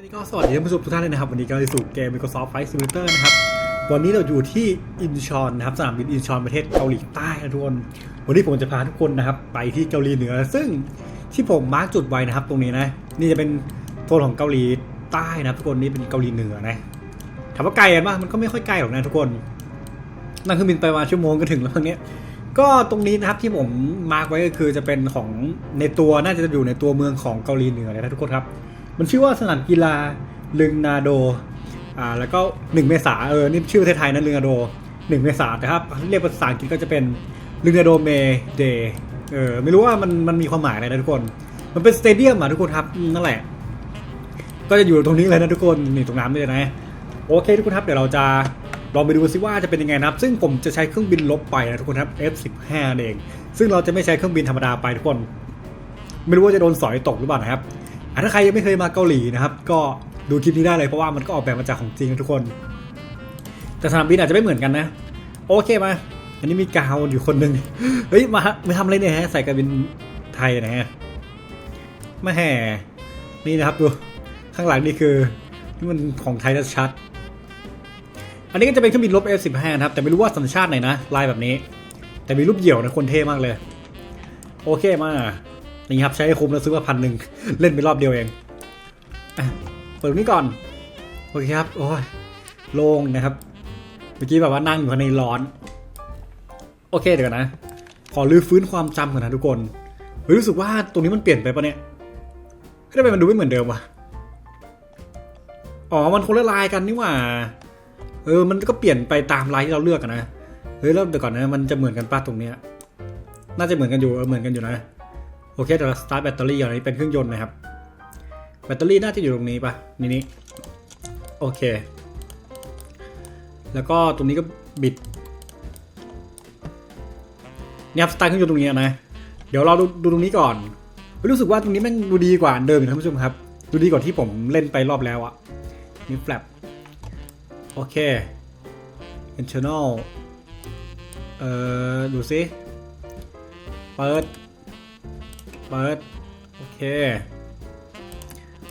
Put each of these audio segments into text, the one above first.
วันนี้ก็สวัสดีท่านผู้ชมทุกท่านเลยนะครับ วันนี้ก็สู่เกม Microsoft Flight Simulator นะครับ วันนี้เราอยู่ที่อินชอนนะครับสนามบินอินชอนประเทศเกาหลีใต้นะทุกคนวันนี้ผมจะพาทุกคนนะครับ ไปที่เกาหลีเหนือ ซึ่งที่ผมมาร์กจุดไว้นะครับ ตรงนี้นะ นี่จะเป็นโซนของเกาหลีใต้นะทุกคนนี่เป็นเกาหลีเหนือนะถามว่าไกลกันปะมันก็ไม่ค่อยไกลหรอกนะทุกคนนั่งเครื่องบินไปมาชั่วโมงก็ถึงแล้วพังเนี้ยก็ตรงนี้นะครับที่ผมมาร์กไว้ก็คือจะเป็นของในตัวน่าจะอยู่ในตัวเมืองของเกาหลีเหนือเลยนะทุกคนครับ มันชื่อว่าสนามกีฬาลึงนาโดอ่าแล้วก็ 1 เมษาเออนี่ชื่อประเทศไทยนะลึงนาโด 1 เมษาแต่ครับเรียกภาษาอังกฤษก็จะเป็นลึงนาโดเมเดเออไม่รู้ว่ามันมันมีความหมายอะไรนะทุกคน มันเป็นสเตเดียมอะทุกคนครับนั่นแหละ ก็จะอยู่ตรงนี้เลยนะทุกคนนี่ตรงน้ำนี่เลยนะโอเคทุกคนครับเดี๋ยวเราจะลองไปดูซิว่าจะเป็นยังไงนะครับ ซึ่งผมจะใช้เครื่องบินลบไปนะทุกคนครับ F15 เอง ซึ่งเราจะไม่ใช้เครื่องบินธรรมดาไปทุกคน ไม่รู้ว่าจะโดนสอยตกหรือเปล่านะครับ ถ้าใครยังไม่เคยมาเกาหลีนะครับ ก็ดูคลิปนี้ได้เลยเพราะว่ามันก็ออกแบบมาจากของจริงนทุกคน แต่สนามบินอาจจะไม่เหมือนกันนะ โอเคมา อันนี้มีกาวอยู่คนหนึ่งเฮ้ยมามาทำอะไรเนี่ยฮะใส่การบินไทยนะฮะมาแห่นี่นะครับดูข้างหลังนี่คือนี่มันของไทยชัดอันนี้ก็จะเป็นเครื่องบินลบ F15 นะครับ แต่ไม่รู้ว่าสัญชาติไหนนะลายแบบนี้ แต่มีรูปเหี่ยวนะคนเท่มากเลย โอเคมา นี่ครับใช้ให้คุ้มแล้วซื้อมาพันหนึ่งเล่นไปรอบเดียวเองเปิดนี้ก่อนโอเคครับโอ้ยโล่งนะครับ เมื่อกี้แบบว่านั่งอยู่ข้างในร้อน โอเคเดี๋ยวก่อนนะ ขอรื้อฟื้นความจำก่อนนะทุกคนรู้สึกว่าตรงนี้มันเปลี่ยนไปปะเนี่ยทำไมมันดูไม่เหมือนเดิมวะอ๋อ มันคนละลายกันนี่หว่า เออ มันก็เปลี่ยนไปตามลายที่เราเลือกอะนะ เฮ้ยแล้วเดี๋ยวก่อนนะ มันจะเหมือนกันป้าตรงเนี้ย น่าจะเหมือนกันอยู่ เออ เหมือนกันอยู่นะ อเคเดี๋ยวเราสตาร์ทแบตเตอรี่ก่อนอันนี้เป็นเครื่องยนต์นะครับ แบตเตอรี่น่าจะอยู่ตรงนี้ปะนี่นี่โอเค แล้วก็ตรงนี้ก็บิดเนี่ยครับสตาร์ทเครื่องยนต์ตรงนี้นะ เดี๋ยวเราดูดูตรงนี้ก่อน รู้สึกว่าตรงนี้ม่งดูดีกว่าเดิมอีกท่านผู้ชมครับ ดูดีกว่าที่ผมเล่นไปรอบแล้วอะนี่แฟลปโอเค internal เอ่อ ดูซิ เปิด เปิด โอเค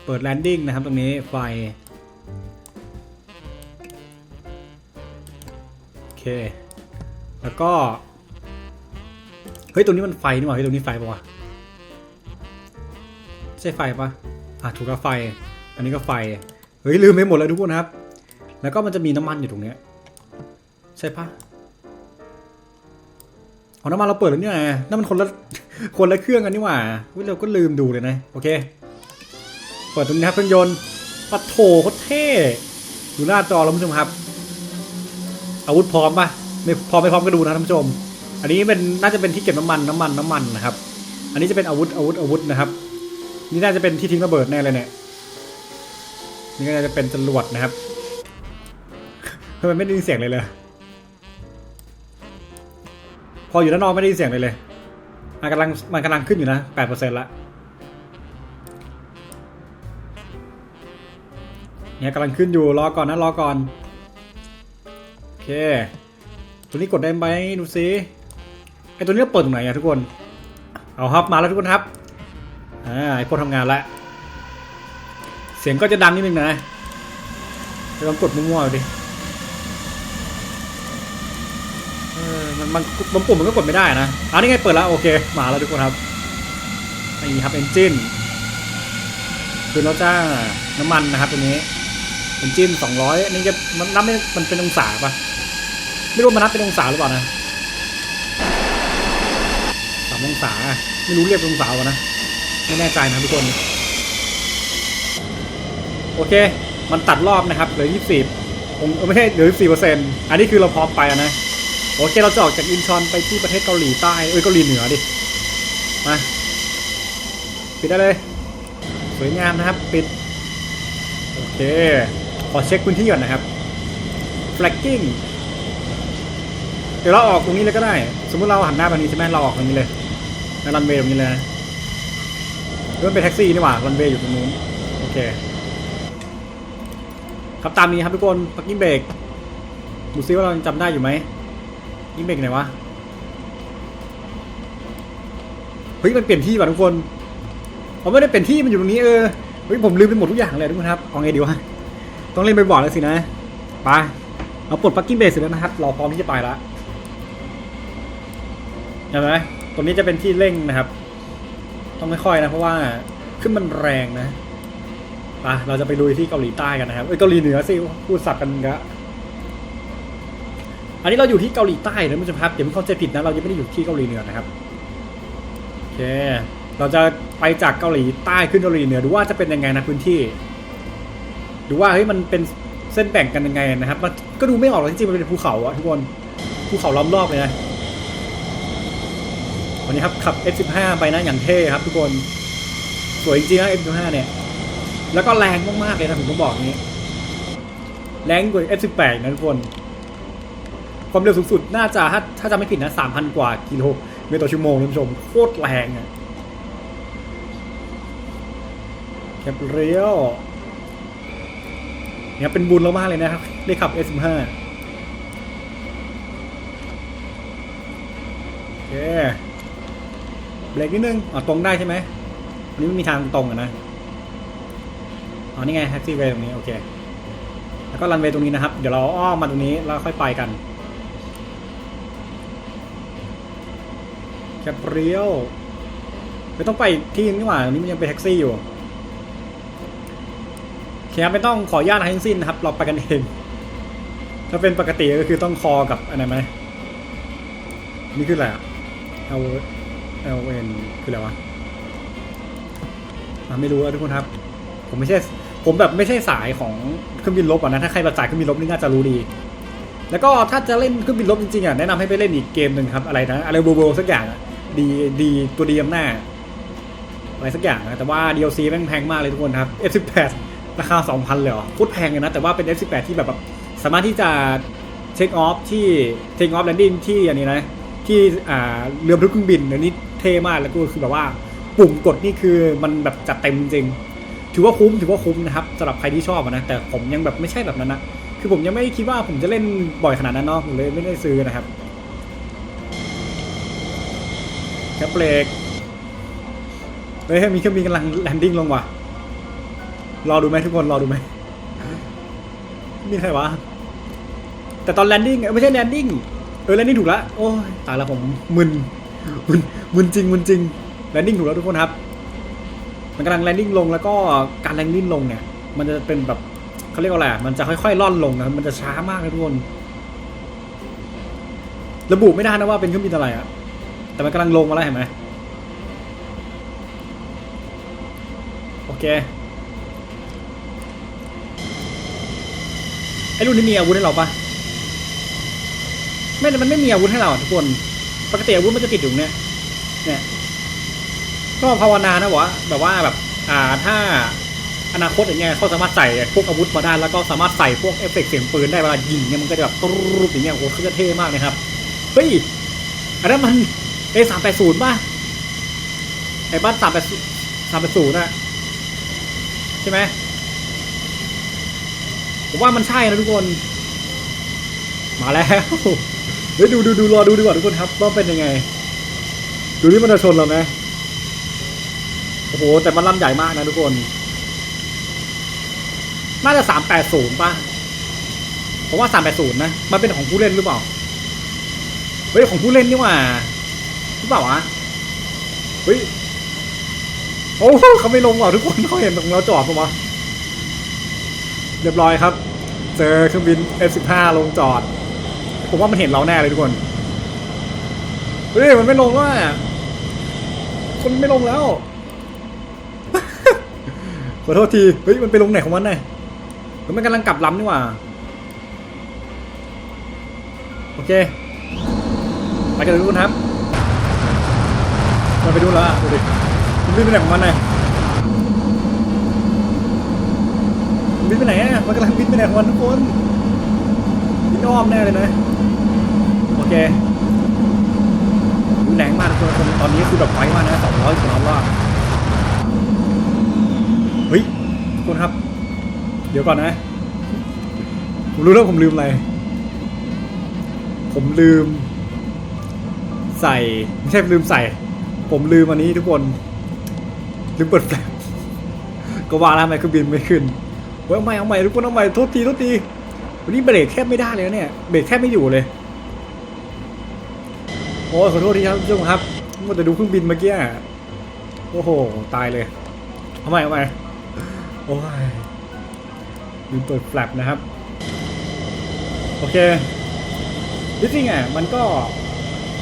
เปิดแลนดิ้งนะครับตรงนี้ไฟ โอเค แล้วก็ เฮ้ย ตรงนี้มันไฟนี่หว่าเฮ้ยตรงนี้ไฟปะวะใช่ไฟปะอะถูกแล้วไฟ อันนี้ก็ไฟ เฮ้ย ลืมไปหมดแล้วทุกคนครับ แล้วก็มันจะมีน้ำมันอยู่ตรงเนี้ยใช่ปะอ๋อน้ำมันเราเปิดแล้วเนี่ยนั่นมันคนละ คนละเครื่องกันนี่หว่าเราก็ลืมดูเลยนะ โอเคเปิดตรงนี้ครับเครื่องยนต์ปัดโถโคตรเท่ดูหน้าจอแล้วท่านผู้ชมครับ อาวุธพร้อมปะไม่พร้อมไม่พร้อมก็ดูนะท่านผู้ชม อันนี้เป็นน่าจะเป็นที่เก็บน้ำมันน้ำมันน้ำมันนะครับ อันนี้จะเป็นอาวุธอาวุธอาวุธนะครับ นี่น่าจะเป็นที่ทิ้งระเบิดแน่เลยเนี่ยนี่ก็น่าจะเป็นจรวดนะครับทำไมไม่ได้ยินเสียงเลยเลย พออยู่ด้านนอกไม่ได้ยินเสียงเลยเลย มันกำลังมันกำลังขึ้นอยู่นะแปดเปอร์เซ็นต์ละเนี่ยกำลังขึ้นอยู่รอก่อนนะรอก่อน โอเค ตัวนี้กดได้ไหมดูซิไอตัวนี้เปิดตรงไหนอะทุกคน เอาครับมาแล้วทุกคนครับอ่าไอพวกทำงานแล้วเสียงก็จะดังนิดนึงนะลองกดมั่วๆดูดิ เออ มันมันบางปุ่มมันก็กดไม่ได้นะอันนี้ไงเปิดแล้วโอเค มาแล้วทุกคนครับนี่ครับเอนจินคือเราจ้าน้ำมันนะครับตัวนี้เอนจินสองร้อยนี่จะมันนับไม่มันเป็นองศาปะไม่รู้มันนับเป็นองศาหรือเปล่านะสามองศาไม่รู้เรียกเป็นองศาวะนะไม่แน่ใจนะทุกคนโอเค มันตัดรอบนะครับเหลือยี่สิบไม่ใช่เหลือสี่เปอร์เซ็นต์อันนี้คือเราพร้อมไปนะ โอเคเราจะออกจากอินชอนไปที่ประเทศเกาหลีใต้เอ้ยเกาหลีเหนือดิ มา ปิดได้เลย สวยงามนะครับ ปิด โอเค ขอเช็คพื้นที่ก่อนนะครับ flagging เดี๋ยวเราออกตรงนี้เลยก็ได้ สมมติเราหันหน้าไปนี้ใช่ไหมเราออกตรงนี้เลยในรันเวย์ตรงนี้เลยเรื่องเป็นแท็กซี่นี่หว่ารันเวย์อยู่ตรงนู้น โอเค ครับตามนี้ครับทุกคน parking brake ดูซิว่าเรายังจำได้อยู่ไหม นี่เบรกไหนวะ เฮ้ยมันเปลี่ยนที่ว่ะทุกคนเขาไม่ได้เปลี่ยนที่มันอยู่ตรงนี้เออ เฮ้ยผมลืมไปหมดทุกอย่างเลยทุกคนครับ เอาไงดีวะ ต้องเล่นไปบ่อยแล้วสินะไปเราปลดปักกิ้งเบสเสร็จแล้วนะครับ เราพร้อมที่จะไปแล้วเห็นไหมตรงนี้จะเป็นที่เร่งนะครับ ต้องไม่ค่อยนะ เพราะว่าขึ้นมันแรงนะไปเราจะไปลุยที่เกาหลีใต้กันนะครับ เอ้ยเกาหลีเหนือสิพูดสับกันกะ อันนี้เราอยู่ที่เกาหลีใต้นะคุณผู้ชมครับเดี๋ยวไม่เข้าใจผิดนะเรายังไม่ได้อยู่ที่เกาหลีเหนือนะครับโอเค เราจะไปจากเกาหลีใต้ขึ้นเกาหลีเหนือดูว่าจะเป็นยังไงนะพื้นที่ ดูว่าเฮ้ยมันเป็นเส้นแบ่งกันยังไงนะครับมันก็ดูไม่ออกหรอกจริงๆมันเป็นภูเขาอะทุกคนภูเขาล้อมรอบเลยนะวันนี้ครับขับ F15 ไปนะอย่างเท่ครับ ทุกคนสวยจริงๆนะ F15 เนี่ย แล้วก็แรงมากๆเลยนะผมต้องบอกนี้ แรงกว่า F18 นะทุกคน ความเร็วสูงสุดน่าจะถ้าถ้าจะไม่ผิดนะ3,000กว่ากิโลเมตรต่อชั่วโมงท่านผู้ชมโคตรแรงอะแคปเรียวเนี่ยเป็นบุญเรามากเลยนะครับ ได้ขับ S15 โอเคเบรกนิดนึงอ๋อตรงได้ใช่ไหมอันนี้มันมีทางตรงอะนะอ๋อนี่ไงแท็กซี่เวย์ตรงนี้ โอเค แล้วก็รันเวย์ตรงนี้นะครับ เดี๋ยวเราอ้อมมาตรงนี้ แล้วค่อยไปกัน แคปรียวไม่ต้องไปที่นี่หว่าตรงนี้มันยังเป็นแท็กซี่อยู่โอเคครับไม่ต้องขอญาตอะไรทั้งสิ้นนะครับ เราไปกันเองถ้าเป็นปกติก็คือต้องคอกับอันไหนไหมนี่คืออะไรอะ L L N คืออะไรวะไม่รู้อะทุกคนครับ ผมไม่ใช่ ผมแบบไม่ใช่สายของเครื่องบินลบอะนะ ถ้าใครแบบสายเครื่องบินลบนี่น่าจะรู้ดี แล้วก็ถ้าจะเล่นเครื่องบินลบจริงๆอะแนะนำให้ไปเล่นอีกเกมหนึ่งครับ อะไรนะ อะไรโบโบสักอย่างอะ ดีดีตัวดีอำนาจอะไรสักอย่างนะแต่ว่า DLC แม่งแพงมากเลยทุกคนครับ F18 ราคา 2,000 เลยเหรอโคตแพงเลยนะ แต่ว่าเป็น F18 ที่แบบแบบสามารถที่จะเช็คออฟที่เทคออฟแลนดิ้งที่อันนี้นะ ที่อ่าเรือบรรทุกเครื่องบินอันนี้เท่มากแล้วก็คือแบบว่าปุ่มกดนี่คือมันแบบจัดเต็มจริง ถือว่าคุ้มถือว่าคุ้มนะครับสำหรับใครที่ชอบนะ แต่ผมยังแบบไม่ใช่แบบนั้นนะคือผมยังไม่คิดว่าผมจะเล่นบ่อยขนาดนั้นเนาะผมเลยไม่ได้ซื้อนะครับ แคปเบรกเฮ้ยมีเครื่องบินกำลังแลนดิ้งลงว่ะ รอดูไหมทุกคนรอดูไหมมีใครวะ แต่ตอนแลนดิ้งไม่ใช่แลนดิ้งเออแลนดิ้งถูกแล้วโอ้ยตายแล้วผมมึนมึนมึนจริงมึนจริงแลนดิ้งถูกแล้วทุกคนครับ มันกำลังแลนดิ้งลงแล้วก็การแลนดิ้งลงเนี่ย มันจะเป็นแบบเขาเรียกว่าอะไรมันจะค่อยๆล่อนลงนะมันจะช้ามากเลยทุกคนระบุไม่ได้นะว่าเป็นเครื่องบินอะไรอะ แต่มันกำลังลงมาแล้วเห็นไหมโอเคไอ้รุ่นนี้มีอาวุธให้เราปะไม่มันไม่มีอาวุธให้เราทุกคนปกติอาวุธมันจะติดอยู่เนี่ยเนี่ยก็ภาวนานะว่าแบบว่าแบบอ่าถ้าอนาคตอย่างเงี้ยเขาสามารถใส่พวกอาวุธมาได้แล้วก็สามารถใส่พวกเอฟเฟกต์เสียงปืนได้เวลายิงเนี่ยมันก็จะแบบตรูปอย่างเงี้ยโอ้โหเขาจะเท่มากนะครับเฮ้ยอันนั้นมัน เอสามแปดศูนย์ป่ะไอ้บ้านสามแปดสามแปดศูนย์อะใช่ไหมผมว่ามันใช่นะทุกคน มาแล้วเฮ้ยดูดูดูรอดูดีกว่าทุกคนครับว่าเป็นยังไง ดูนี่มันจะชนเราไหมโอ้โหแต่มันลำใหญ่มากนะทุกคน น่าจะสามแปดศูนย์ป่ะผมว่าสามแปดศูนย์นะ มันเป็นของผู้เล่นหรือเปล่าเฮ้ยของผู้เล่นนี่หว่า หรือเปล่าวะเฮ้ยโอ้เขาไม่ลงหรอกทุกคนเขาเห็นตรงเราจอดปะวะเรียบร้อยครับ เจอเครื่องบิน F15 ลงจอด ผมว่ามันเห็นเราแน่เลยทุกคนเฮ้ยมันไม่ลงว่ะคนไม่ลงแล้วขอโทษทีเฮ้ยมันไปลงไหนของมันเนี่ยมันมันกำลังกลับลำนี่หว่าโอเคไปกันเลยทุกคนครับ มันไปดูแล้วอะดูดิมันวิ่งไปไหนของมันเนี่ยมันวิ่งไปไหนอะมันกำลังวิ่งไปไหนของมันทุกคนวิ่งอ้อมแน่เลยนะโอเครุนแรงมากทุกคนตอนนี้คือแบบไฟมากนะสองร้อยสองร้อยเฮ้ยทุกคนครับ เดี๋ยวก่อนนะผมรู้แล้วผมลืมอะไร ผมลืม ใส่ ไม่ใช่ลืมใส่ ผมลืมอันนี้ทุกคน ลืมเปิดแฟลชก็ว่าแล้วทำไมเครื่องบินไม่ขึ้นเฮ้ยเอาใหม่เอาใหม่ทุกคนเอาใหม่โทษทีโทษทีวันนี้เบรกแทบไม่ได้เลยเนี่ยเบรกแทบไม่อยู่เลยโอ้ยขอโทษทีครับท่านผู้ชมครับมัวแต่ดูเครื่องบินเมื่อกี้โอ้โหตายเลยเอาใหม่เอาใหม่โอ้ยลืมเปิดแฟลปนะครับโอเคจริงๆอะมันก็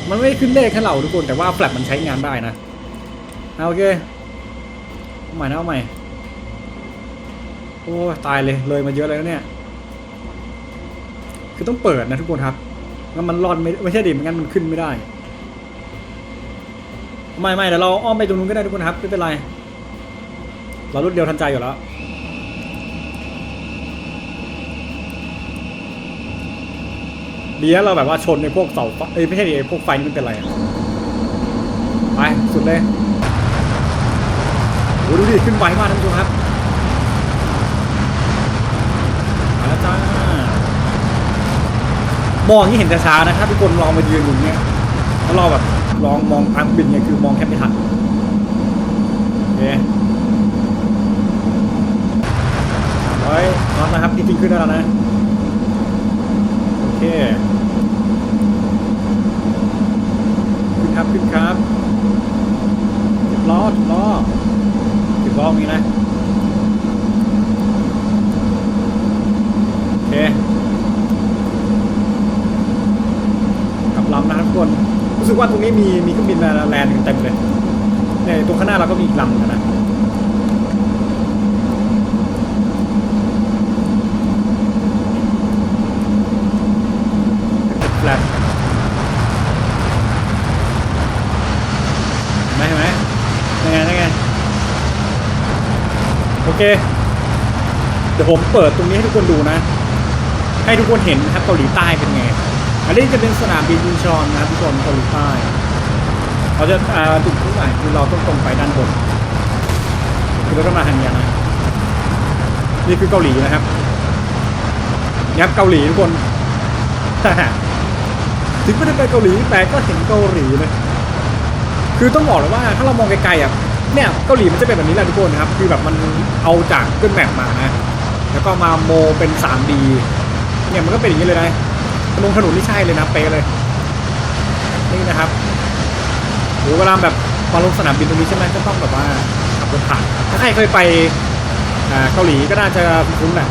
มันไม่ได้ขึ้นเลขให้เราทุกคนแต่ว่าแฟลปมันใช้งานได้นะเอาโอเคเอาใหม่นะเอาใหม่โอ้ตายเลยเลยมาเยอะเลยนะเนี่ย คือต้องเปิดนะทุกคนครับงั้นมันรอดไม่ไม่ใช่ดิไม่งั้นมันขึ้นไม่ได้ไม่ไม่เดี๋ยวเราอ้อมไปตรงนู้นก็ได้ทุกคนครับไม่เป็นไรเรารวดเดียวทันใจอยู่แล้ว ดีนะเราแบบว่าชนในพวกเสาไฟเอ้ไม่ใช่ดิไอ้พวกไฟนี่มันเป็นไรอะไปสุดเลยโอ้ดูดิขึ้นไวมากท่านผู้ชมครับมาแล้วจ้ามองอย่งนี้เห็นแต่ช้านะถ้าทุกคนลองมายืนอยู่เนี้ยแล้วเราแบบลองมองทางบินเนี่ยคือมองแทบไม่ทันโอเคร้อยน็อตนะครับจริงๆขึ้นได้แล้วนะ โอเค ขึ้นครับขึ้นครับสิบล้อสิบล้อสิบล้อมีนะ โอเคกลับลำนะครับทุกคน รู้สึกว่าตรงนี้มีมีเครื่องบินมาแลนด์กันเต็มเลยเนี่ยตรงข้างหน้าเราก็มีอีกลำกันนะ แฟลชเห็นไหมเห็นไหมยังไงยังไง โอเค เดี๋ ยวผมเปิดตรงนี้ให้ทุกคนดูนะ ให้ทุกคนเห็นนะครับเกาหลีใต้เป็นไง อันนี้จะเป็นสนามบินยุนชอนนะครับทุกคนเกาหลีใต้เราจะอ่าจุดทุกอย่างคือเราต้องตรงไปด้านบนคือเราต้องมาทางนี้นะนี่คือเกาหลีนะครับนี่ครับเกาหลีทุกคนถึงไม่ได้ไปเกาหลีแต่ก็เห็นเกาหลีเลยคือต้องบอกเลยว่าถ้าเรามองไกลๆอะเนี่ยเกาหลีมันจะเป็นแบบนี้แหละทุกคนนะครับ คือแบบมันเอาจากขึ้นแมปมานะ แล้วก็มาโมเป็น 3D เนี่ยมันก็เป็นอย่างนี้เลยนะถนนถนนนี่ใช่เลยนะเป๊ะเลย นี่นะครับหรือเวลาแบบมาลงสนามบินตรงนี้ใช่ไหมก็ต้องแบบว่าขับรถผ่านถ้าใครเคยไปเกาหลีก็น่าจะคุ้นแหละ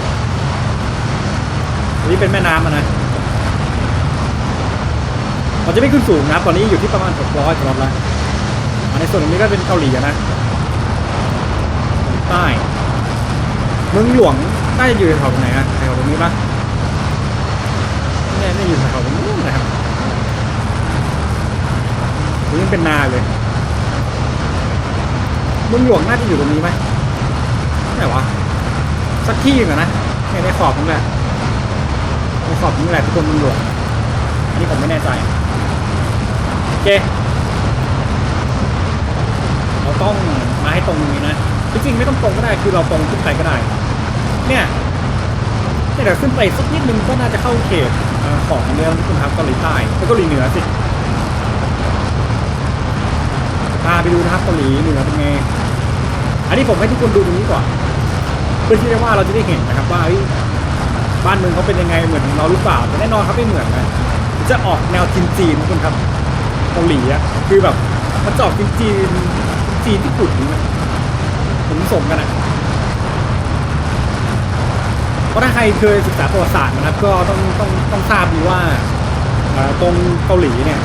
นนี้เป็นแม่น้ำนะเราจะไม่ขึ้นสูงนะตอนนี้อยู่ที่ประมาณ600กรอบแล้วในส่วนตรงนี้ก็เป็นเกาหลีนะใต้เมืองหลวง น่าจะอยู่แถวไหนฮะแถวตรงนี้ปะไม่ไม่อยู่แถวตรงนู้นนะครับตรงนี้เป็นนาเลยเมืองหลวงน่าจะอยู่ตรงนี้ไหมไหนวะสักที่หนึ่งอะนะเนี่ยในขอบตรงนี้แหละในขอบตรงนี้แหละทุกคนเมืองหลวงอันนี้ผมไม่แน่ใจโอเคเราต้องมาให้ตรงนี้นะจริงๆไม่ต้องตรงก็ได้คือเราตรงขึ้นไปก็ได้ เนี่ยเนี่ยเดี๋ยวขึ้นไปสักนิดนึงก็น่าจะเข้าเขตของเรื่องคุณครับเกาหลีใต้แล้วเกาหลีเหนือสิพาไปดูนะครับเกาหลีเหนือเป็นไงอันนี้ผมให้ทุกคนดูตรงนี้ก่อนเพื่อที่จะว่าเราจะได้เห็นนะครับว่าบ้านเมืองเขาเป็นยังไงเหมือนเราหรือเปล่าแต่แน่นอนครับไม่เหมือนนะจะออกแนวจีนจีนๆทุกครับเกาหลีอะคือแบบมันจะออกจีนจีนจีนญี่ปุ่นนี่นะผมสมกันอะ ราะถ้าใครเคยศึกษาประวัติศาสตร์นะครับก็ต้องต้องต้องทราบดีว่าตรงเกาหลีเนี่ย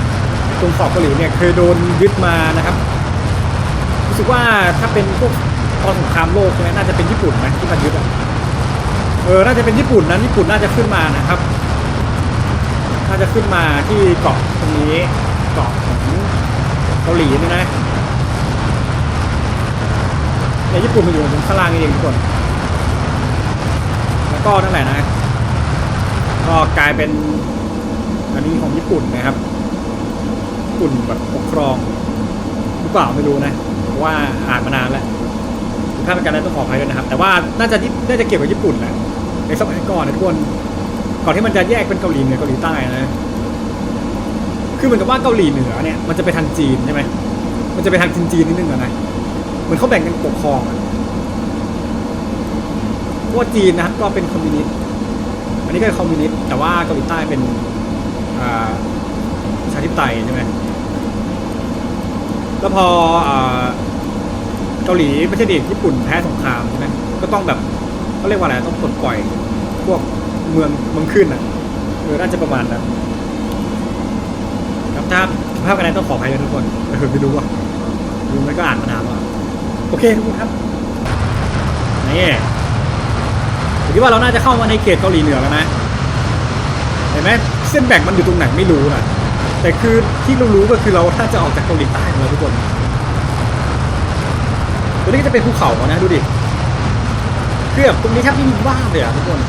ตรงขอบเกาหลีเนี่ยเคยโดนยึดมานะครับรู้สึกว่าถ้าเป็นพวกตอนสงครามโลกใช่ไหมน่าจะเป็นญี่ปุ่นนะที่มายึดเออน่าจะเป็นญี่ปุ่นนะญี่ปุ่นน่าจะขึ้นมานะครับถ้าจะขึ้นมาที่เกาะตรงนี้เกาะของเกาหลีนี่นะในญี่ปุ่นมันอยู่ตรงข้างล่างนี่เองทุกคน ก็นั่นแหละนะ ก็กลายเป็นอันนี้ของญี่ปุ่นนะครับญี่ปุ่นแบบปกครองหรือเปล่าไม่รู้นะว่าอ่านมานานแล้วถ้าเป็นการนั้นต้องขออภัยด้วยนะครับ แต่ว่าน่าจะน่าจะเกี่ยวกับญี่ปุ่นแหละในสมัยก่อนนะทุกคนก่อนที่มันจะแยกเป็นเกาหลีเหนือเกาหลีใต้นะคือเหมือนกับว่าเกาหลีเหนือเนี่ยมันจะไปทางจีนใช่ไหมมันจะไปทางจีนจีนนิดนึงอะนะเหมือนเขาแบ่งกันปกครองอะ เพราะว่าจีนนะครับก็เป็นคอมมิวนิสต์อันนี้ก็เป็นคอมมิวนิสต์แต่ว่าเกาหลีใต้เป็นอ่าประชาธิปไตยใช่ไหมแล้วพอเกาหลีไม่ใช่ดิญี่ปุ่นแพ้สงครามใช่ไหมก็ต้องแบบเขาเรียกว่าอะไรต้องปลดปล่อยพวกเมืองเมืองขึ้นอะเออน่าจะประมาณนั้นครับถ้าภาพคะแนนต้องขออภัยด้วยทุกคนเออไม่รู้ว่าดูมันก็อ่านมานานแล้วโอเคทุกคนครับนี่ ผมคิดว่าเราน่าจะเข้ามาในเขตเกาหลีเหนือแล้วนะเห็นไหมเส้นแบ่งมันอยู่ตรงไหนไม่รู้นะแต่คือที่เรารู้ก็คือเราถ้าจะออกจากเกาหลีใต้ของเราทุกคนตัวนี้ก็จะเป็นภูเขาอะนะดูดิคือบบตรงนี้แทบไม่มีบ้านเลยอะทุกคน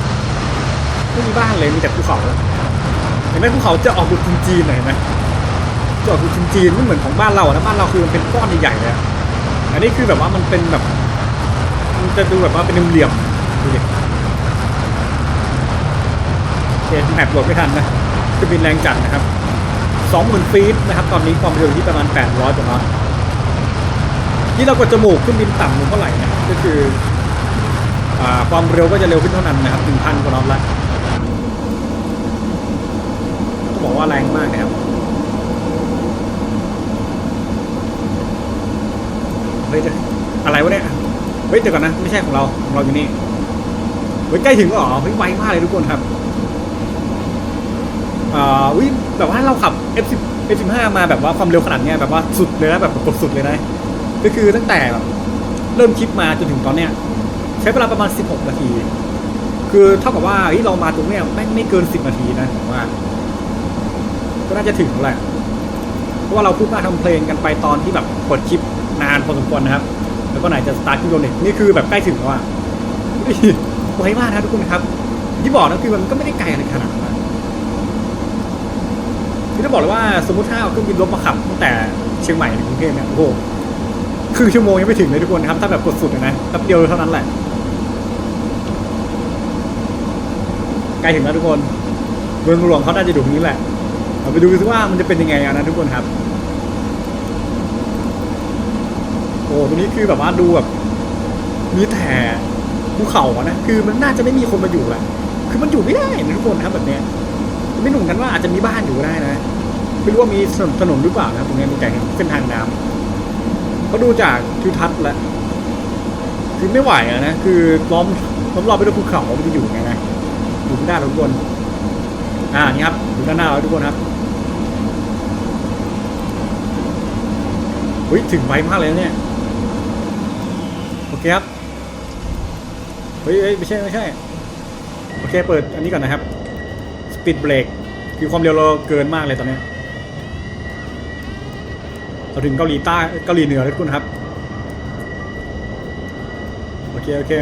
ไม่มีบ้านเลยมีแต่ภูเขาเห็นไหมภูเขาจะออกดูจีนๆหน่อยเห็นไหมจะออกดูจีนๆไม่เหมือนของบ้านเราอะนะบ้านเราคือมันเป็นก้อนใหญ่ๆเลยอันนี้คือแบบว่ามันเป็นแบบมันจะดูแบบว่าเป็นเหลี่ยมดูดิ เห็นแมปโหลดไม่ทันนะจะบินแรงจัดนะครับ20,000ฟีตนะครับ ตอนนี้ความเร็วที่ประมาณ 800กว่าน็อตที่เรากดจมูกขึ้นบินต่ำลงเท่าไหร่นะก็คืออความเร็วก็จะเร็วขึ้นเท่านั้นนะครับ1,000กว่าน็อตละต้องบอกว่าแรงมากนะครับเฮ้ยเดี๋ยวอะไรวะเนี่ยเฮ้ยเดี๋ยวก่อนนะ ไม่ใช่ของเราของเราอยู่นี่เฮ้ยใกล้ถึงแล้วเหรอเฮ้ยไวมากเลยทุกคนครับ อ่าวิแบบว่าเราขับ F10 F15 มาแบบว่าความเร็วขนาดเนี้ยแบบว่าสุดเลยนะแบบกดสุดเลยนะก็คือตั้งแต่แบบเริ่มคลิปมาจนถึงตอนเนี้ยใช้เวลาประมาณ 16 นาที คือเท่ากับว่าเฮ้ยเรามาตรงเนี้ยแม่งไม่เกิน 10 นาทีนะผมว่า ก็น่าจะถึงแล้วแหละเพราะว่าเราพูดมาทำเพลงกันไปตอนที่แบบกดคลิปนานพอสมควรนะครับ แล้วก็ไหนจะสตาร์ทขึ้นโดเน็ตนี่คือแบบใกล้ถึงแล้วอะไวมากนะทุกคนครับที่บอกนะคือมันก็ไม่ได้ไกลอะไรขนาดนั้น คือต้องบอกเลยว่าสมมติถ้าเอาเครื่องบินลบมาขับตั้งแต่เชียงใหม่ถึงกรุงเทพเนี่ยโอ้โหครึ่งชั่วโมงยังไม่ถึงเลยทุกคนครับ ถ้าแบบกดสุดเลยนะแป๊บเดียวเท่านั้นแหละใกล้ถึงแล้วทุกคนเมืองหลวงเขาน่าจะอยู่ตรงนี้แหละเราไปดูซิว่ามันจะเป็นยังไงนะทุกคนครับ โอ้ตรงนี้คือแบบว่าดูแบบมีแต่ภูเขาอะนะ คือมันน่าจะไม่มีคนมาอยู่แหละคือมันอยู่ไม่ได้นะทุกคนครับแบบเนี้ย ไม่หนุ่มกันว่าอาจจะมีบ้านอยู่ก็ได้นะไม่รู้ว่ามีถนนถนหรือเปล่านะตรงนี้มีแต่เส้นทางน้ำเขาดูจากทิวทัศน์แล้วคือไม่ไหวอะนะคือล้อมล้อมรอบไปด้วยภูเขามันจะอยู่ไงนะอยู่ไม่ได้หรอกทุกคนอ่านี่ครับอยู่ด้านหน้าเราทุกคนครับเฮ้ยถึงไวมากเลยเนี่ยโอเคครับเฮ้ยไม่ใช่ไม่ใช่โอเคเปิดอันนี้ก่อนนะครับ สปีดเบรกคือความเร็วเราเกินมากเลยตอนนี้เราถึงเกาหลีใต้เกาหลีเหนือแล้วทุกคนครับ โอเค โอเค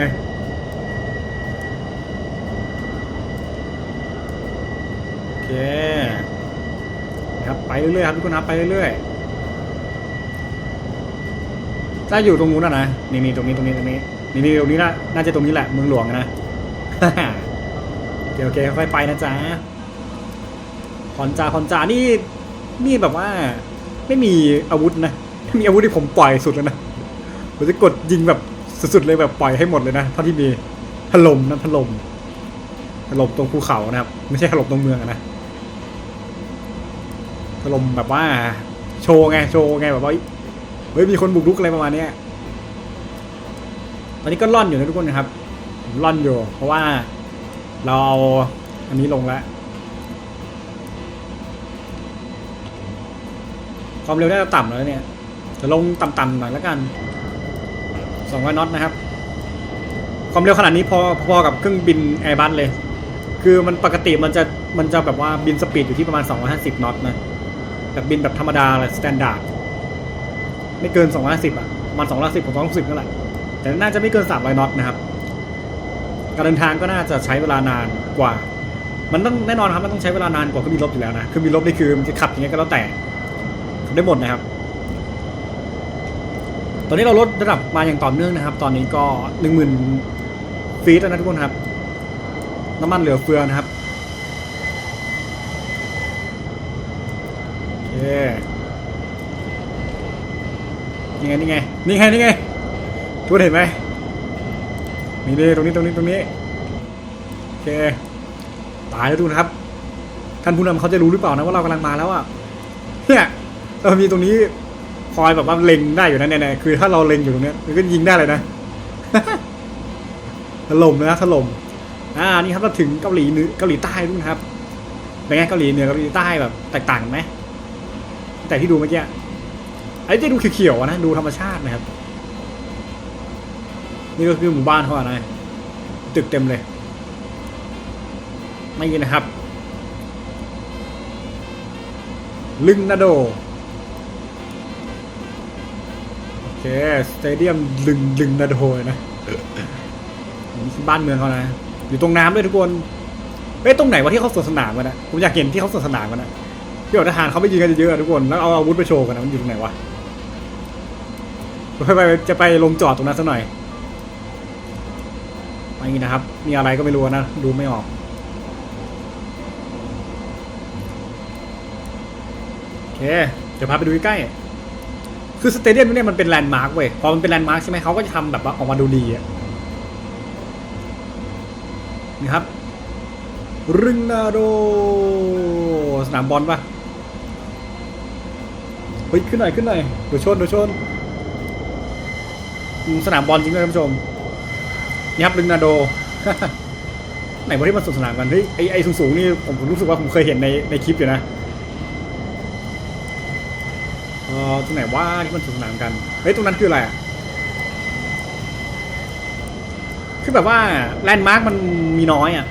โอเคครับไปเรื่อยๆครับทุกคนครับไปเรื่อยๆถ้าอยู่ตรงนู้นนะนะนี่นี่ตรงนี้ตรงนี้ตรงนี้นี่นี่ตรงนี้นะน่าจะตรงนี้แหละเมืองหลวงนะ โอเคโอเคค่อยๆไปนะจ๊ะคอนจาคอนจานี่นี่แบบว่า ไม่มีอาวุธนะถ้ามีอาวุธที่ผมปล่อยสุดแล้วนะผมจะกดยิงแบบสุดๆเลยแบบปล่อยให้หมดเลยนะเท่าที่มีถล่มนะถล่มถล่มตรงภูเขานะครับ ไม่ใช่ถล่มตรงเมืองอะนะถล่มแบบว่า โชว์ไงโชว์ไงแบบว่าเฮ้ยมีคนบุกรุกอะไรประมาณเนี้ยตอนนี้ก็ล่อนอยู่นะทุกคนนะครับล่อนอยู่ เพราะว่า เราเอาอันนี้ลงแล้วความเร็วได้ต่ำแล้วเนี่ยจะลงต่ำๆหน่อยแล้วกัน200น็อตนะครับ ความเร็วขนาดนี้พอพอกับเครื่องบินแอร์บัสเลย คือมันปกติมันจะมันจะแบบว่าบินสปีดอยู่ที่ประมาณ 250น็อตนะแบบบินแบบธรรมดาเลยสแตนดาร์ดไม่เกิน 250อะมัน210ผม260นั่นแหละแต่น่าจะไม่เกิน300น็อตนะครับ การเดินทางก็น่าจะใช้เวลานานกว่า มันต้องแน่นอนครับมันต้องใช้เวลานานกว่าเครื่องบินรบอยู่แล้วนะเครื่องบินรบนี่คือมันจะขับอย่างเงี้ยก็แล้วแต่ได้หมดนะครับ ตอนนี้เราลดระดับมาอย่างต่อเนื่องนะครับ ตอนนี้ก็หนึ่งหมื่นฟีตแล้วนะทุกคนครับ น้ำมันเหลือเฟือนะครับโอเคนี่ไงนี่ไงนี่ไงนี่ไงทุกคนเห็นไหม นี่นี่ตรงนี้ตรงนี้ตรงนี้โอเคตายแล้วดูนะครับ ท่านผู้นำเขาจะรู้หรือเปล่านะว่าเรากำลังมาแล้วอะเนี่ยเรามีตรงนี้คอยแบบว่าเล็งได้อยู่นะเนี่ยๆคือถ้าเราเล็งอยู่ตรงเนี้ยมันก็ยิงได้เลยนะถล่มนะถล่มอ่านี่ครับเราถึงเกาหลีเหนือเกาหลีใต้ด้วยนะครับเป็นไงเกาหลีเหนือเกาหลีใต้แบบแตกต่างไหมแต่ที่ดูเมื่อกี้ไอ้ที่ดูเขียวๆนะดูธรรมชาตินะครับ นี่ก็คือหมู่บ้านเขาอะนะตึกเต็มเลย ไม่ยินนะครับ ลึงนาโด โอเค สเตเดียมลึงลึงนาโดนะนี่คือบ้านเมืองเขานะ อยู่ตรงน้ำด้วยทุกคนเอ้ยตรงไหนวะที่เขาสวนสนามกันนะผมอยากเห็นที่เขาสวนสนามกันนะที่แบบทหารเขาไปยิงกันเยอะๆทุกคนแล้วเอาอาวุธไปโชว์กันนะมันอยู่ตรงไหนวะไปไปจะไปลงจอดตรงนั้นสักหน่อย ไม่นะครับ มีอะไรก็ไม่รู้นะ ดูไม่ออก โอเค เดี๋ยวพาไปดูใกล้ คือสเตเดียมเนี่ยมันเป็นแลนด์มาร์กเว้ย พอมันเป็นแลนด์มาร์กใช่ไหมเขาก็จะทำแบบว่าออกมาดูดีอะนี่ครับรึงนาโด สนามบอลปะเฮ้ย ขึ้นหน่อย ขึ้นหน่อย ดูชน ดูชน สนามบอลจริงด้วยท่านผู้ชม ครับลึงนาโด ไหนวะที่มันสนสนามกันเฮ้ยไอไอสูงๆนี่ผมผมรู้สึกว่าผมเคยเห็นในในคลิปอยู่นะเออตรงไหนว่าที่มันสนสนามกันเฮ้ยตรงนั้นคืออะไรอะคือแบบว่าแลนด์มาร์กมันมีน้อยอะ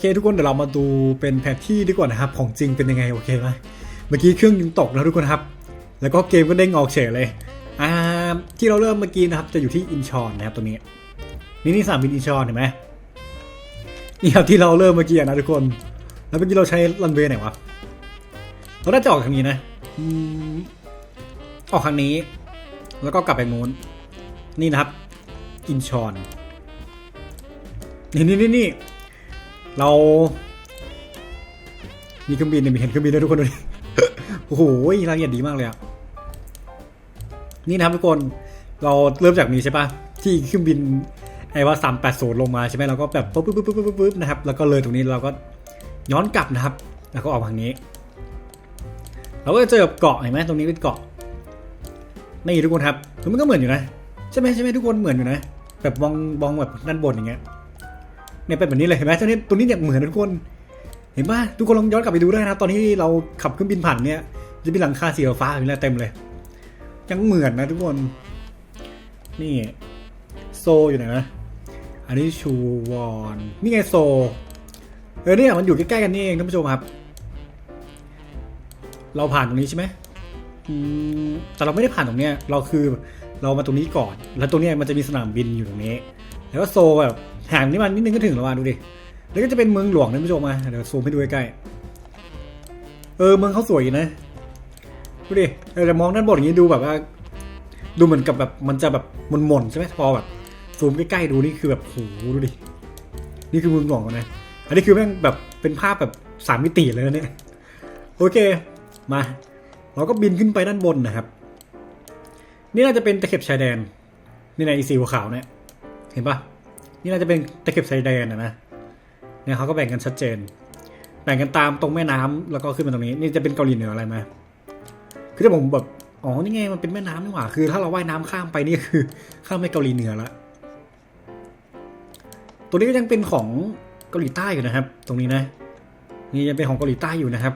เคทุกคนเดี๋ยวเรามาดูเป็นแผนที่ดีกว่านะครับ ของจริงเป็นยังไงโอเคไหมเมื่อกี้เครื่องยิงตกแล้วทุกคนครับ แล้วก็เกมก็เด้งออกเฉยเลยอ่าที่เราเริ่มเมื่อกี้นะครับจะอยู่ที่อินชอนนะครับตรงนี้ นี่นี่สามบินอินชอนเห็นไหมนี่ครับที่เราเริ่มเมื่อกี้นะทุกคน แล้วเมื่อกี้เราใช้รันเวย์ไหนวะเราได้จะออกทางนี้นะอืมออกทางนี้ แล้วก็กลับไปนู้นนี่นะครับ อินชอนนี่นี่นี่นี่ เรา มีเครื่องบินเนี่ยมีเห็นเครื่องบินด้วยทุกคนดูดิโอ้โหรายละเอียดดีมากเลยอะนี่นะครับทุกคนเราเริ่มจากนี้ใช่ปะที่เครื่องบินไอ้ว่าสามแปดศูนย์ลงมาใช่ไหมเราก็แบบปุ๊บปุ๊บปุ๊บปุ๊บปุ๊บนะครับแล้วก็เลยตรงนี้เราก็ย้อนกลับนะครับ แล้วก็ออกทางนี้ เราก็จะเจอบเกาะเห็นไหมตรงนี้เป็นเกาะนี่ทุกคนครับมันก็เหมือนอยู่นะ ใช่ไหมใช่ไหมทุกคนเหมือนอยู่นะ แบบมองมองแบบด้านบนอย่างเงี้ย เนี่ยเป็นแบบนี้เลยเห็นไหมตรงนี้ตรงนี้เนี่ยเหมือนทุกคน เห็นป่ะทุกคนลองย้อนกลับไปดูได้นะตอนที่เราขับเครื่องบินผ่านเนี่ยจะมีหลังคาสีฟ้าอยู่แล้วเต็มเลย ยังเหมือนนะทุกคน นี่โซอยู่ไหนนะอันนี้ชูวอนนี่ไงโซเออเนี่ยมันอยู่ใกล้ๆกันนี่เองท่านผู้ชมครับ เราผ่านตรงนี้ใช่ไหมอืมแต่เราไม่ได้ผ่านตรงเนี้ย เราคือเรามาตรงนี้ก่อน แล้วตรงเนี้ยมันจะมีสนามบินอยู่ตรงนี้ แล้วก็โซแบบ ห่างนี่มันนิดนึงก็ถึงแล้วว่ะดูดิ แล้วก็จะเป็นเมืองหลวงท่านผู้ชมมาเดี๋ยวซูมให้ดูใกล้ๆเออเมืองเขาสวยอยู่นะ ดูดิเออแต่มองด้านบนอย่างนี้ดูแบบว่า ดูเหมือนกับแบบมันจะแบบมนๆใช่ไหมพอแบบซูมใกล้ๆดูนี่คือแบบโหดูดิ นี่คือเมืองหลวงนะ อันนี้คือแม่งแบบเป็นภาพแบบสามมิติเลยนะเนี่ย โอเค มา เราก็บินขึ้นไปด้านบนนะครับ นี่น่าจะเป็นตะเข็บชายแดน นี่ในอีสีขาวเนี่ย เห็นปะ นี่น่าจะเป็นตะเข็บชายแดนนะนะเนี่ยเขาก็แบ่งกันชัดเจน แบ่งกันตามตรงแม่น้ำแล้วก็ขึ้นมาตรงนี้ นี่จะเป็นเกาหลีเหนืออะไรไหมคือถ้าผมแบบอ๋อนี่ไงมันเป็นแม่น้ำนี่หว่าคือ ถ้าเราว่ายน้ำข้ามไปนี่คือ ข้ามไปเกาหลีเหนือละตัวนี้ก็ยังเป็นของเกาหลีใต้อยู่นะครับ ตรงนี้นะ นี่ยังเป็นของเกาหลีใต้อยู่นะครับ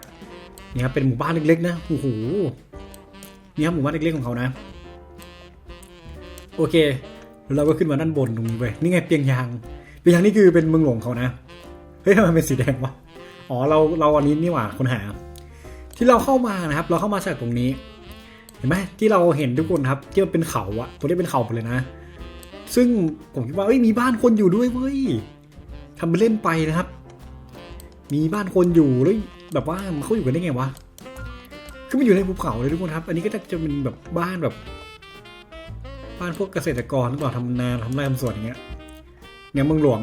นี่ครับเป็นหมู่บ้านเล็กๆนะโอ้โหนี่ครับหมู่บ้านเล็กๆของเขานะ โอเค แล้วเราก็ขึ้นมาด้านบนตรงนี้ไปนี่ไงเปียงยางเปียงยางนี่คือเป็นเมืองหลวงเขานะเฮ้ยทำไมเป็นสีแดงวะอ๋อเราเราอันนี้นี่หว่าคนหา ที่เราเข้ามานะครับ เราเข้ามาจากตรงนี้ เห็นไหมที่เราเห็นทุกคนครับที่มันเป็นเขาอะตัวนี้เป็นเขาหมดเลยนะ ซึ่งผมคิดว่าเอ้ยมีบ้านคนอยู่ด้วยเว้ยทำไปเล่นไปนะครับ มีบ้านคนอยู่แล้วแบบว่าเขาอยู่กันได้ไงวะคือมันอยู่ในภูเขาเลยทุกคนครับ อันนี้ก็จะเป็นแบบบ้านแบบ บ้านพวกเกษตรกรหรือเปล่าทำนาทำไร่ทำสวนอย่างเงี้ยเนี่ยเมืองหลวง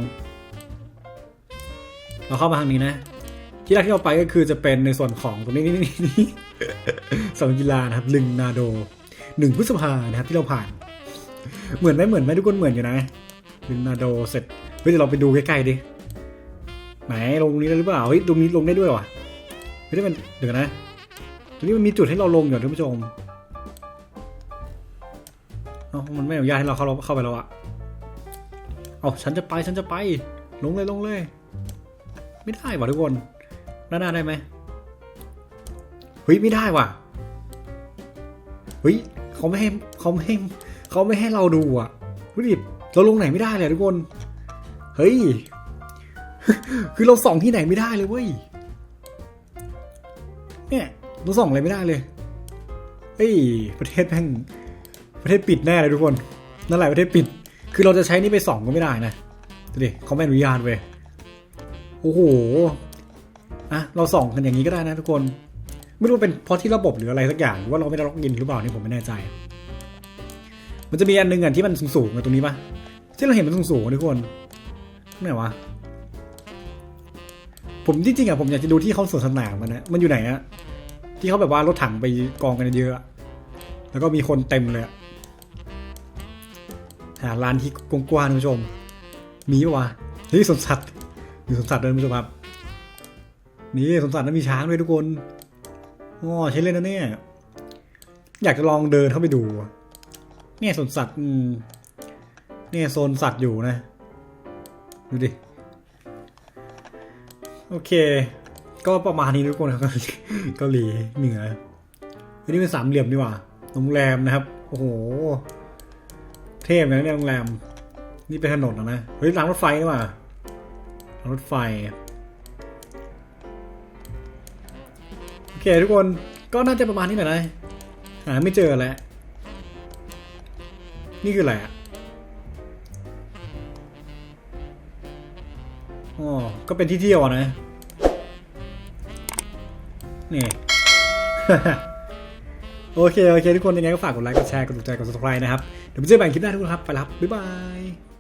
เราเข้ามาทางนี้นะ ที่แรกที่เราไปก็คือจะเป็นในส่วนของตรงนี้นี่นี่นี่สนามกีฬานะครับลึงนาโดหนึ่งพฤษภานะครับที่เราผ่าน เหมือนไหมเหมือนไหมทุกคนเหมือนอยู่นะลึงนาโดเสร็จเฮ้ยเดี๋ยวเราไปดูใกล้ๆดิไหนลงตรงนี้ได้หรือเปล่าเฮ้ยตรงนี้ลงได้ด้วยวะเฮ้ยนี่มันเดี๋ยวนะตรงนี้มันมีจุดให้เราลงอยู่ท่านผู้ชม เอ้ามันไม่อนุญาตให้เราเข้าเข้าไปแล้วอะเอาฉันจะไปฉันจะไป ลงเลยลงเลย ไม่ได้ว่ะทุกคนด้านหน้าได้ไหมเฮ้ยไม่ได้ว่ะเฮ้ยเขาไม่ให้เขาไม่ให้เขาไม่ให้เราดูอะดูดิเราลงไหนไม่ได้เลยทุกคนเฮ้ยคือเราส่องที่ไหนไม่ได้เลยเว้ยเนี่ยเราส่องอะไรไม่ได้เลยเฮ้ยประเทศแม่ง ประเทศปิดแน่เลยทุกคน นั่นแหละประเทศปิด คือเราจะใช้นี่ไปส่องก็ไม่ได้นะดูดิเขาไม่อนุญาตเว้ยโอ้โหอะเราส่องกันอย่างนี้ก็ได้นะทุกคน ไม่รู้ว่าเป็นเพราะที่ระบบหรืออะไรสักอย่างหรือว่าเราไม่ได้ล็อกอินหรือเปล่านี่ผมไม่แน่ใจ มันจะมีอันหนึงอะที่มันสูงๆตรงนี้ปะที่เราเห็นมันสูงๆอะทุกคนไหนวะผมจริงๆอะผมอยากจะดูที่เขาสวนสนามมันนะมันอยู่ไหนอะที่เขาแบบว่ารถถังไปกองกันเยอะอะแล้วก็มีคนเต็มเลยอะ หาร้านที่กว้างๆท่านผู้ชม มีปะวะเฮ้ยสวนสัตว์มีสวนสัตว์ด้วยท่านผู้ชมครับ นี่สวนสัตว์นั้นมีช้างด้วยทุกคนอ๋อใช้เล่นนะเนี่ย อยากจะลองเดินเข้าไปดู เนี่ยสวนสัตว์อืมเนี่ยโซนสัตว์อยู่นะ ดูดิ โอเค ก็ประมาณนี้ทุกคนครับเกาหลีเหนืออันนี้เป็นสามเหลี่ยมดีกว่าโรงแรมนะครับ โอ้โห เทพนะเนี่ยโรงแรม นี่เป็นถนนแล้วนะ เฮ้ยรางรถไฟนี่หว่ารางรถไฟ โอเคทุกคนก็น่าจะประมาณนี้แหละนะหาไม่เจอแล้ว นี่คืออะไรอะอ๋อก็เป็นที่เที่ยวนะ นี่ โอเค โอเค ทุกคนยังไงก็ฝากกดไลค์ กดแชร์ กดถูกใจ กด subscribe นะครับ เดี๋ยวไปเจอกันใหม่คลิปหน้าทุกคนครับ ไปแล้วครับ บ๊ายบาย